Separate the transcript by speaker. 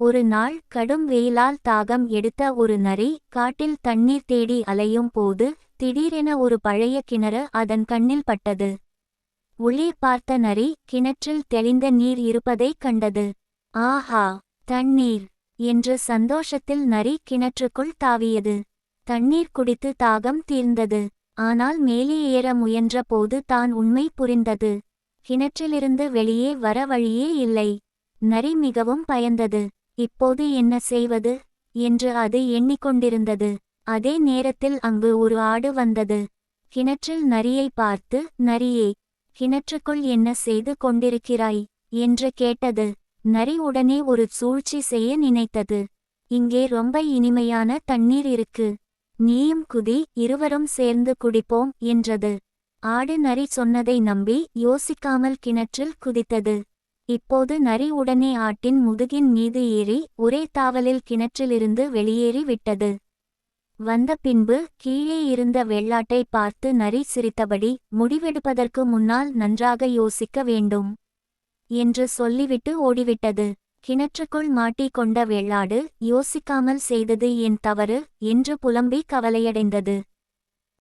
Speaker 1: ஒரு நாள் கடும் வெயிலால் தாகம் எடுத்த ஒரு நரி காட்டில் தண்ணீர் தேடி அலையும் போது திடீரென ஒரு பழைய கிணறு அதன் கண்ணில் பட்டது. உள்ளே பார்த்த நரி கிணற்றில் தெளிந்த நீர் இருப்பதைக் கண்டது. ஆஹா! தண்ணீர்! என்று சந்தோஷத்தில் நரி கிணற்றுக்குள் தாவியது. தண்ணீர் குடித்து தாகம் தீர்ந்தது. ஆனால் மேலே ஏற முயன்ற போது தான் உண்மை புரிந்தது. கிணற்றிலிருந்து வெளியே வர வழியே இல்லை. நரி மிகவும் பயந்தது. இப்போது என்ன செய்வது? என்று அது எண்ணிக்கொண்டிருந்தது. அதே நேரத்தில் அங்கு ஒரு ஆடு வந்தது. கிணற்றில் நரியை பார்த்து நரியே கிணற்றுக்குள் என்ன செய்து கொண்டிருக்கிறாய்? என்று கேட்டது. நரி உடனே ஒரு சூழ்ச்சி செய்ய நினைத்தது. இங்கே ரொம்ப இனிமையான தண்ணீர் இருக்கு. நீயும் குதி இருவரும் சேர்ந்து குடிப்போம் என்றது. ஆடு நரி சொன்னதை நம்பி யோசிக்காமல் கிணற்றில் குதித்தது. இப்போது நரி உடனே ஆட்டின் முதுகின் மீது ஏறி ஒரே தாவலில் கிணற்றிலிருந்து வெளியேறி விட்டது. வந்த பின்பு கீழே இருந்த வெள்ளாட்டை பார்த்து நரி சிரித்தபடி முடிவெடுப்பதற்கு முன்னால் நன்றாக யோசிக்க வேண்டும் என்று சொல்லிவிட்டு ஓடிவிட்டது. கிணற்றுக்குள் மாட்டிக்கொண்ட வெள்ளாடு யோசிக்காமல் செய்தது என் தவறு என்று புலம்பி கவலையடைந்தது.